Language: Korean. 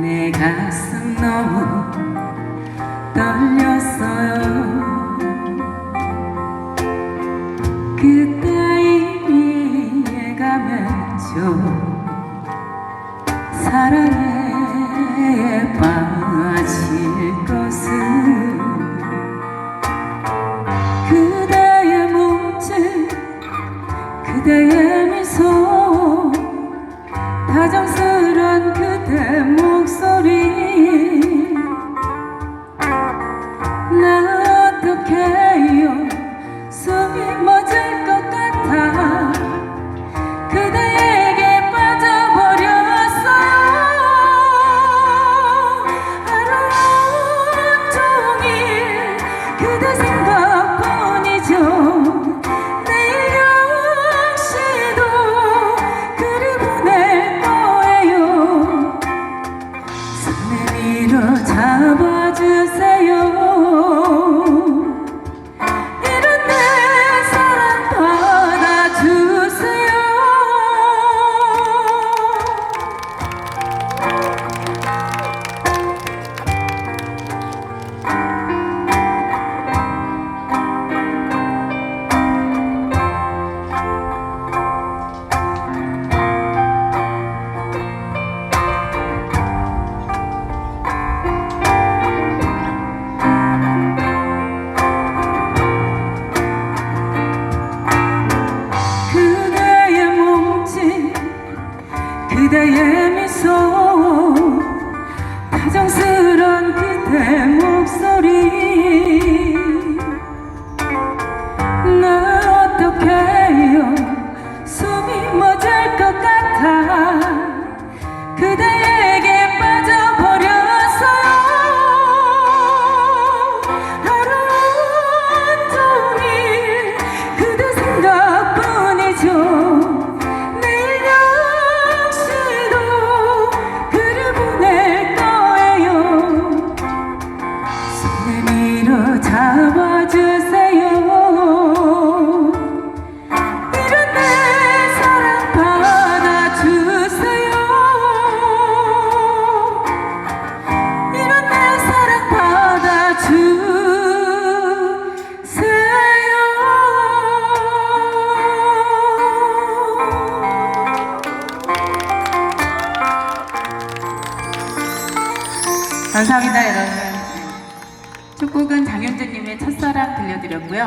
내 가슴 너무 떨렸어요. 그때 이미 예감했죠 사랑에 빠질 것은 그대의 몸짓 그대의 미소. 다정스런 그대 목소리. 나 어떡해요? 숨이 멎을 것 같아. 그대 그대의 미소 다정스런 그대 감사합니다 여러분. 첫 곡은 장현주님의 첫사랑 들려드렸고요